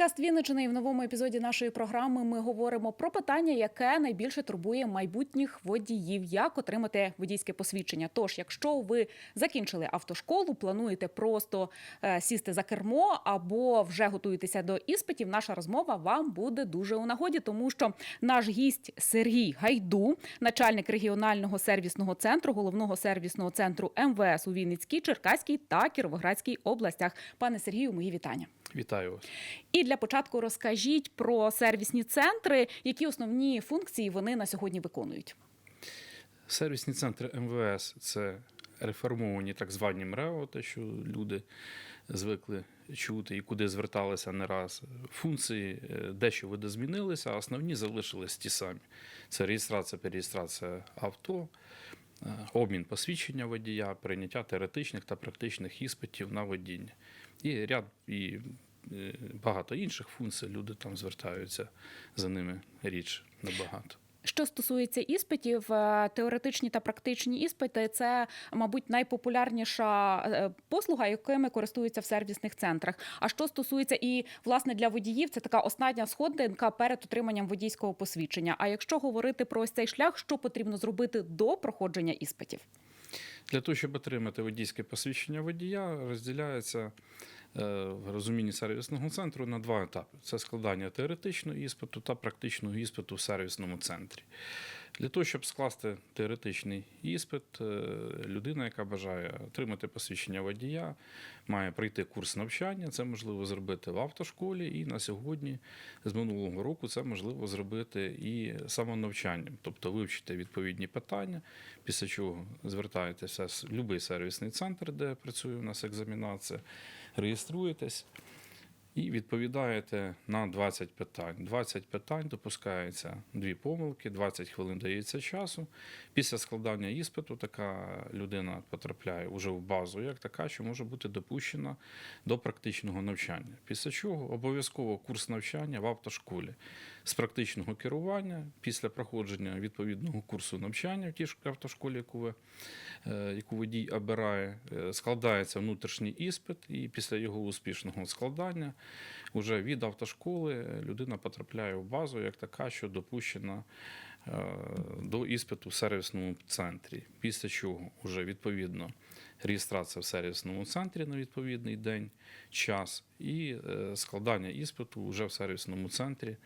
подкаст Вінничини. І в новому епізоді нашої програми ми говоримо про питання, яке найбільше турбує майбутніх водіїв, як отримати водійське посвідчення. Тож, якщо ви закінчили автошколу, плануєте просто е, сісти за кермо або вже готуєтеся до іспитів, наша розмова вам буде дуже у нагоді, тому що наш гість Сергій Гайду, начальник регіонального сервісного центру, головного сервісного центру МВС у Вінницькій, Черкаській та Кіровоградській областях. Пане Сергію, мої вітання. Вітаю вас. І для початку розкажіть про сервісні центри, які основні функції вони на сьогодні виконують. Сервісні центри МВС це реформовані так звані МРЕО, те, що люди звикли чути і куди зверталися не раз. Функції е, дещо видозмінилися, а основні залишились ті самі. Це реєстрація, перереєстрація авто, е, обмін посвідчення водія, прийняття теоретичних та практичних іспитів на водіння. І ряд і багато інших функцій. Люди там звертаються за ними річ набагато. Що стосується іспитів, е, теоретичні та практичні іспити це, мабуть, найпопулярніша е, послуга, якими користуються в сервісних центрах. А що стосується і власне для водіїв, це така остання сходинка перед отриманням водійського посвідчення. А якщо говорити про ось цей шлях, що потрібно зробити до проходження іспитів? Для того, щоб отримати водійське посвідчення водія, розділяється е, в розумінні сервісного центру на два етапи: це складання теоретичного іспиту та практичного іспиту в сервісному центрі. Для того, щоб скласти теоретичний іспит, е, людина, яка бажає отримати посвідчення водія, має пройти курс навчання. Це можливо зробити в автошколі, і на сьогодні, з минулого року, це можливо зробити і самонавчанням, тобто вивчити відповідні питання, після чого звертаєтеся в будь-який сервісний центр, де працює у нас екзамінація, реєструєтесь. І відповідаєте на 20 питань. 20 питань допускається дві помилки, 20 хвилин дається часу. Після складання іспиту така людина потрапляє вже в базу, як така, що може бути допущена до практичного навчання. Після чого обов'язково курс навчання в автошколі з практичного керування після проходження відповідного курсу навчання в тій автошколі, яку ви е, яку водій обирає, е, складається внутрішній іспит, і після його успішного складання вже від автошколи людина потрапляє в базу як така, що допущена е, до іспиту в сервісному центрі. Після чого вже відповідно реєстрація в сервісному центрі на відповідний день, час і е, складання іспиту вже в сервісному центрі.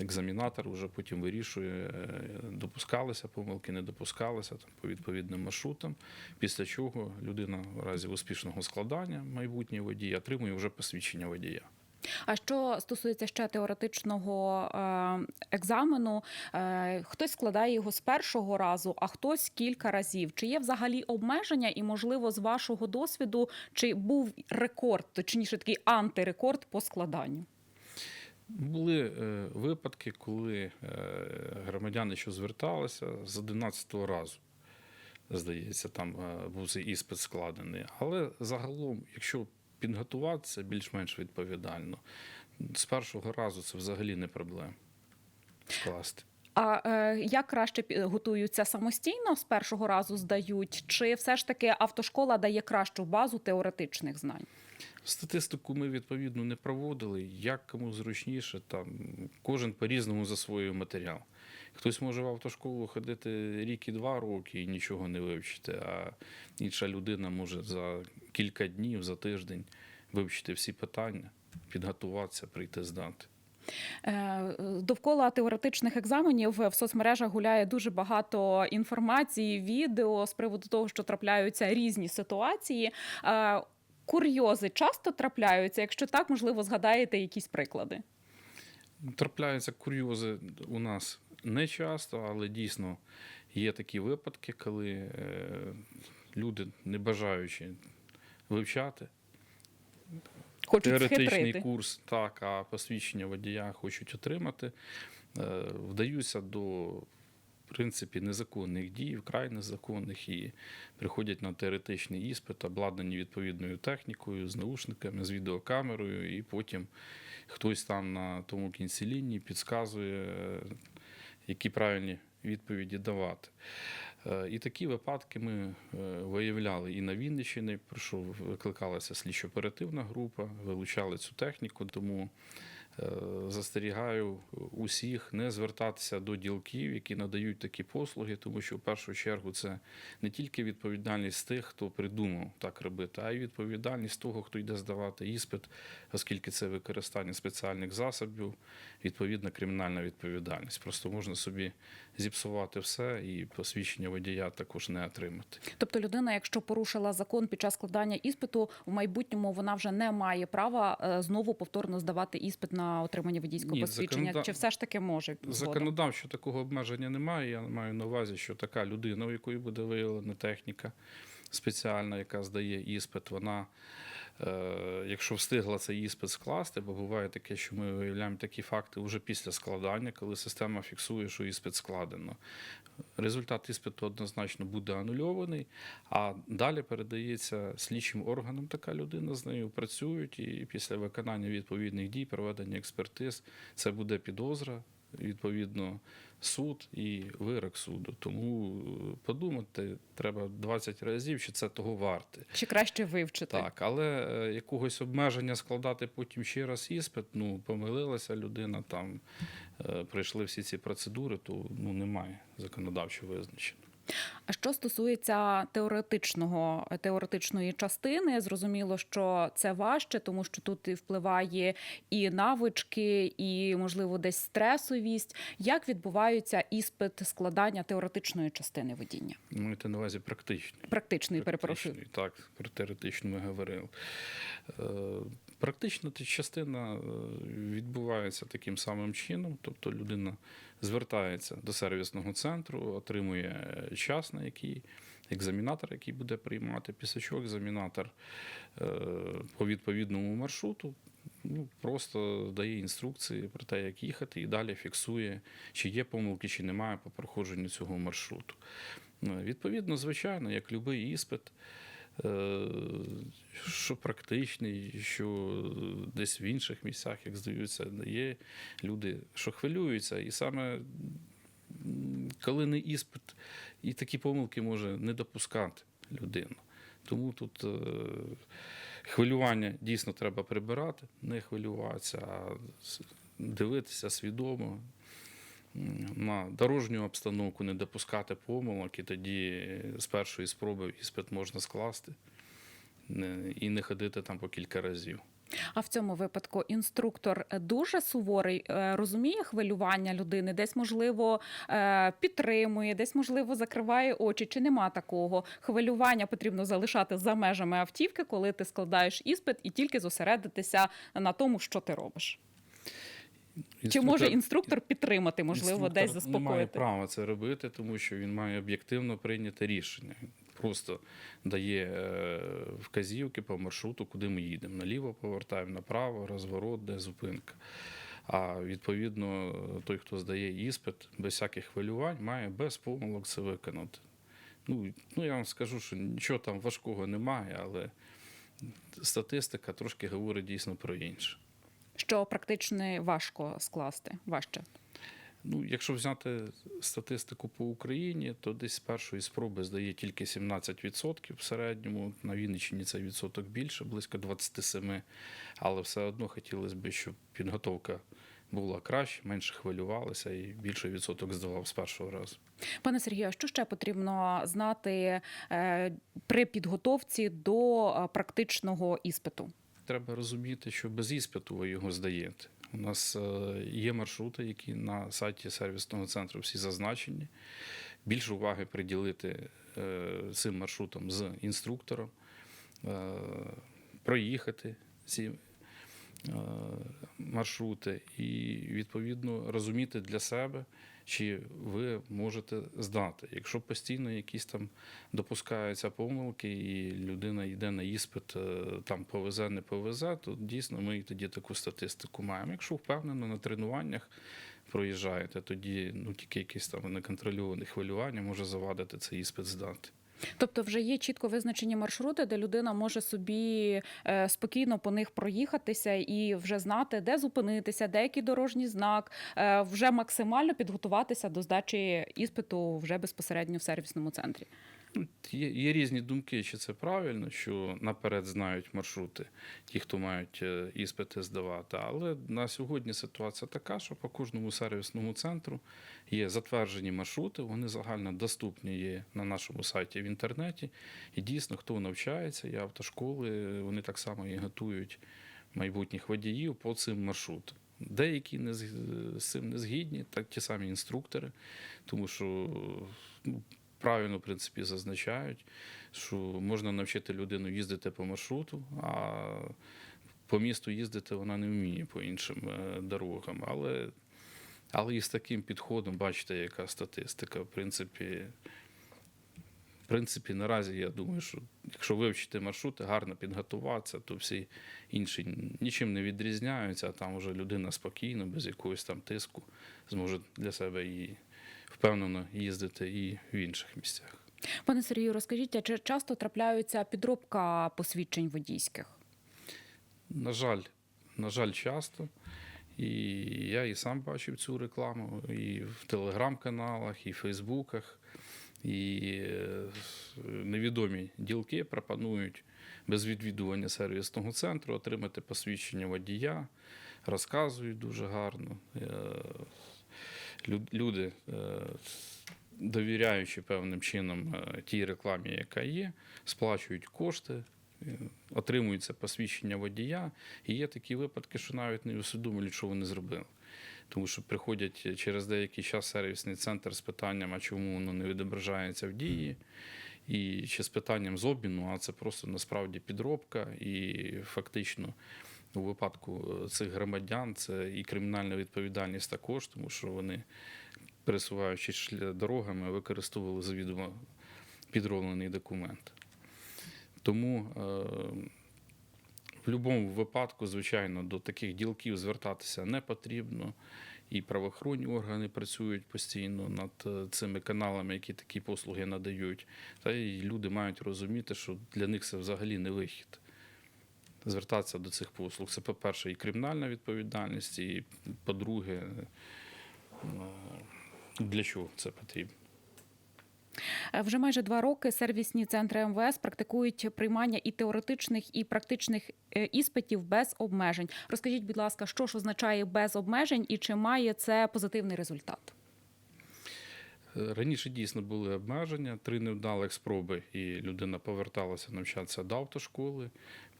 Екзамінатор вже потім вирішує, е, допускалися помилки, не допускалися там, по відповідним маршрутам. Після чого людина в разі успішного складання майбутній водій отримує вже посвідчення водія. А що стосується ще теоретичного е, екзамену, е, хтось складає його з першого разу, а хтось кілька разів. Чи є взагалі обмеження, і можливо, з вашого досвіду, чи був рекорд, точніше такий антирекорд по складанню? Були е, випадки, коли е, громадяни, що зверталися з 11-го разу, здається, там е, був цей іспит складений. Але загалом, якщо підготуватися більш-менш відповідально, з першого разу це взагалі не проблема скласти. А е, як краще готуються самостійно з першого разу здають, чи все ж таки автошкола дає кращу базу теоретичних знань? Статистику ми відповідно не проводили. Як кому зручніше, там кожен по-різному засвоює матеріал. Хтось може в автошколу ходити рік і два роки і нічого не вивчити, а інша людина може за кілька днів, за тиждень вивчити всі питання, підготуватися, прийти здати. Е, Довкола теоретичних екзаменів в соцмережах гуляє дуже багато інформації, відео з приводу того, що трапляються різні ситуації. Е, Курйози часто трапляються. Якщо так, можливо, згадаєте якісь приклади. Трапляються курйози у нас не часто, але дійсно є такі випадки, коли е, люди, не бажаючи вивчати, Хочуть теоретичний схитрити. курс, так, а посвідчення водія хочуть отримати, е, вдаються до в принципі незаконних дій, вкрай незаконних, і приходять на теоретичний іспит, обладнані відповідною технікою, з наушниками, з відеокамерою, і потім хтось там на тому кінці лінії підказує, е, які правильні відповіді давати. Е, І такі випадки ми е, виявляли і на Вінниччині, про що викликалася слідчо-оперативна група, вилучали цю техніку, тому е, застерігаю усіх не звертатися до ділків, які надають такі послуги, тому що в першу чергу це не тільки відповідальність тих, хто придумав так робити, а й відповідальність того, хто йде здавати іспит, оскільки це використання спеціальних засобів, відповідна кримінальна відповідальність. Просто можна собі зіпсувати все і посвідчення водія також не отримати. Тобто, людина, якщо порушила закон під час складання іспиту, в майбутньому вона вже не має права е, знову повторно здавати іспит на отримання водійського Ні, посвідчення. законода- Чи все ж таки може? Законодавчо такого обмеження немає. Я маю на увазі, що така людина, у якої буде виявлена техніка спеціальна, яка здає іспит, вона, якщо встигла цей іспит скласти, бо буває таке, що ми виявляємо такі факти вже після складання, коли система фіксує, що іспит складено. Результат іспиту однозначно буде анульований, а далі передається слідчим органам. Така людина з нею працюють, і після виконання відповідних дій, проведення експертиз, це буде підозра, відповідно, суд і вирок суду. Тому е, подумати треба 20 разів, чи це того варте. Чи краще вивчити? Так, але е, якогось обмеження складати потім ще раз іспит, ну помилилася людина, там прийшли пройшли всі ці процедури, то ну немає законодавчо визначено. А що стосується теоретичного теоретичної частини, зрозуміло, що це важче, тому що тут і впливає і навички, і можливо десь стресовість. Як відбуваються іспит складання теоретичної частини водіння? Маєте на увазі практичний. Практичної, перепрошую. Практичний, Так, про теоретичну ми говорили. Е, Практична частина е, відбувається таким самим чином, тобто людина звертається до сервісного центру, отримує час, на який екзамінатор, який буде приймати, після чого екзамінатор е, по відповідному маршруту ну, просто дає інструкції про те, як їхати, і далі фіксує, чи є помилки, чи немає по проходженню цього маршруту. Ну, Відповідно, звичайно, як будь-який іспит, е, що практичний, що десь в інших місцях, як здаються, є люди, що хвилюються, і саме коли не іспит, і такі помилки може не допускати людина. Тому тут е, хвилювання дійсно треба прибирати, не хвилюватися, а дивитися свідомо на дорожню обстановку, не допускати помилок, і тоді з першої спроби іспит можна скласти і не ходити там по кілька разів. А в цьому випадку інструктор дуже суворий, е, розуміє хвилювання людини, десь можливо е, підтримує, десь можливо закриває очі. Чи нема такого хвилювання потрібно залишати за межами автівки, коли ти складаєш іспит, і тільки зосередитися на тому, що ти робиш? Чи може інструктор підтримати, можливо, десь Інструктор не має заспокоїти? права це робити, тому що він має об'єктивно прийняти рішення. Просто дає е, вказівки по маршруту, куди ми їдемо. Наліво повертаємо, направо, розворот, де зупинка. А відповідно, той, хто здає іспит, без всяких хвилювань, має без помилок це виконати. Ну, ну я вам скажу, що нічого там важкого немає, але статистика трошки говорить дійсно про інше. Що практично важко скласти, важче. Ну, якщо взяти статистику по Україні, то десь з першої спроби здає тільки 17% в середньому. На Вінниччині це відсоток більше, близько 27%. Але все одно хотілося б, щоб підготовка була краще, менше хвилювалися і більший відсоток здавав з першого разу. Пане Сергію, а що ще потрібно знати е, при підготовці до е, практичного іспиту? Треба розуміти, що без іспиту ви його здаєте. У нас е, є маршрути, які на сайті сервісного центру всі зазначені. Більше уваги приділити е, цим маршрутам з інструктором, е, проїхати ці маршрути і відповідно розуміти для себе, чи ви можете здати. Якщо постійно якісь там допускаються помилки, і людина йде на іспит, е, там повезе, не повезе, то дійсно ми тоді таку статистику маємо. Якщо впевнено на тренуваннях проїжджаєте, тоді ну тільки якісь там неконтрольоване хвилювання може завадити цей іспит здати. Тобто, вже є чітко визначені маршрути, де людина може собі е, спокійно по них проїхатися і вже знати, де зупинитися, де який дорожній знак, е, вже максимально підготуватися до здачі іспиту вже безпосередньо в сервісному центрі. Є, є різні думки, чи це правильно, що наперед знають маршрути, ті, хто мають е, іспити здавати. Але на сьогодні ситуація така, що по кожному сервісному центру є затверджені маршрути, вони загально доступні є на нашому сайті в інтернеті. І дійсно, хто навчається, і автошколи, вони так само і готують майбутніх водіїв по цим маршрутам. Деякі не з цим не згідні, так ті самі інструктори, тому що ну, правильно, в принципі, зазначають, що можна навчити людину їздити по маршруту, а по місту їздити вона не вміє по іншим е, дорогам. Але, але і з таким підходом, бачите, яка статистика. В принципі, в принципі, наразі я думаю, що якщо вивчити маршрути, гарно підготуватися, то всі інші нічим не відрізняються, а там вже людина спокійно, без якогось там тиску, зможе для себе і впевнено їздити і в інших місцях. Пане Сергію, розкажіть, а чи часто трапляються підробка посвідчень водійських? На жаль, на жаль, часто. І я і сам бачив цю рекламу і в телеграм-каналах, і в Фейсбуках. І е, невідомі ділки пропонують без відвідування сервісного центру отримати посвідчення водія, розказують дуже гарно. Лю- Люди, е, довіряючи певним чином е, тій рекламі, яка є, сплачують кошти, е, отримують це посвідчення водія. І є такі випадки, що навіть не усвідомлюють, що вони зробили. Тому що приходять через деякий час сервісний центр з питанням, а чому воно не відображається в дії, і чи з питанням з обміну, а це просто насправді підробка, і фактично у випадку е, цих громадян це і кримінальна відповідальність також, тому що вони, пересуваючись дорогами, використовували завідомо підроблений документ. Тому е, в будь-якому випадку, звичайно, до таких ділків звертатися не потрібно. І правоохоронні органи працюють постійно над е, цими каналами, які такі послуги надають. Та й люди мають розуміти, що для них це взагалі не вихід. Звертатися до цих послуг. Це, по-перше, і кримінальна відповідальність, і по-друге, е, для чого це потрібно. Е, Вже майже два роки сервісні центри МВС практикують приймання і теоретичних, і практичних е, іспитів без обмежень. Розкажіть, будь ласка, що ж означає без обмежень і чи має це позитивний результат? Раніше дійсно були обмеження, три невдалих спроби, і людина поверталася навчатися до автошколи.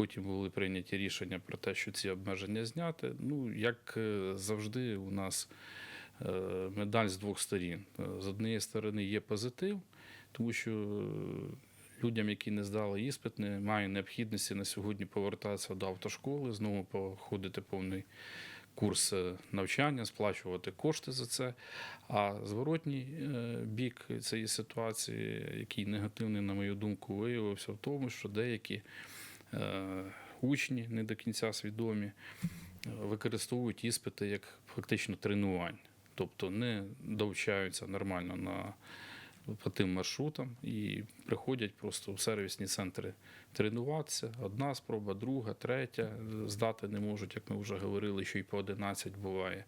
Потім були прийняті рішення про те, що ці обмеження зняти. Ну, як е, завжди, у нас е, медаль з двох сторін. Е, З однієї сторони є позитив, тому що людям, які не здали іспит, немає необхідності на сьогодні повертатися до автошколи, знову проходити повний курс навчання, сплачувати кошти за це. А зворотній бік цієї ситуації, який негативний, на мою думку, виявився в тому, що деякі учні не до кінця свідомі е, використовують іспити як фактично тренування, тобто не довчаються нормально на по тим маршрутам і приходять просто в сервісні центри тренуватися. Одна спроба, друга, третя. Здати не можуть, як ми вже говорили, що і по 11 буває.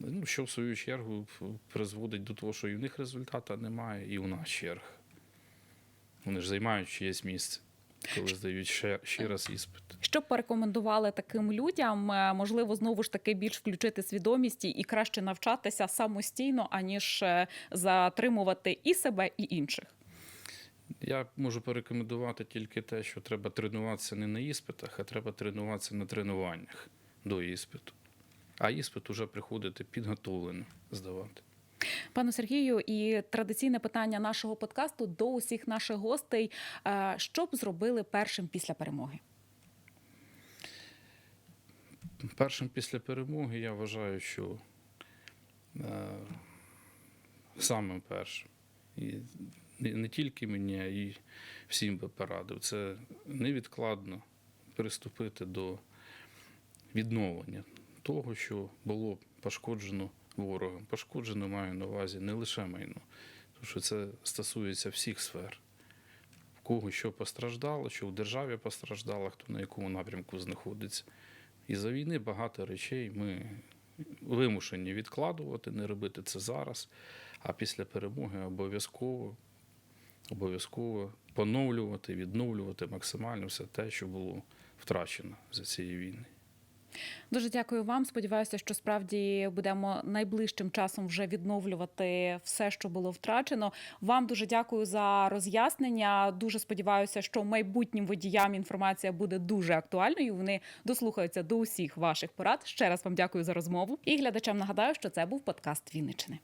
Ну, що в свою чергу призводить до того, що і в них результату немає, і у нас черг. Вони ж займають чиєсь місце, коли здають ще, ще раз іспит. Що б порекомендували таким людям? Е, Можливо, знову ж таки більш включити свідомість і краще навчатися самостійно, аніж е, затримувати і себе, і інших. Я можу порекомендувати тільки те, що треба тренуватися не на іспитах, а треба тренуватися на тренуваннях до іспиту. А іспит уже приходити підготовлено здавати. Пане Сергію, і традиційне питання нашого подкасту до усіх наших гостей: Е, що б зробили першим після перемоги? Першим після перемоги я вважаю, що е, самим першим. І не тільки мені, а й всім би порадив. Це невідкладно приступити до відновлення того, що було пошкоджено ворогом. Пошкоджено маю на увазі не лише майно, тому що це стосується всіх сфер. В кого що постраждало, що в державі постраждало, хто на якому напрямку знаходиться. І за війни багато речей ми вимушені відкладувати, не робити це зараз, а після перемоги обов'язково, обов'язково поновлювати, відновлювати максимально все те, що було втрачено за цієї війни. Дуже дякую вам. Сподіваюся, що справді будемо найближчим часом вже відновлювати все, що було втрачено. Вам дуже дякую за роз'яснення. Дуже сподіваюся, що майбутнім водіям інформація буде дуже актуальною. Вони дослухаються до усіх ваших порад. Ще раз вам дякую за розмову. І глядачам нагадаю, що це був подкаст Вінничини.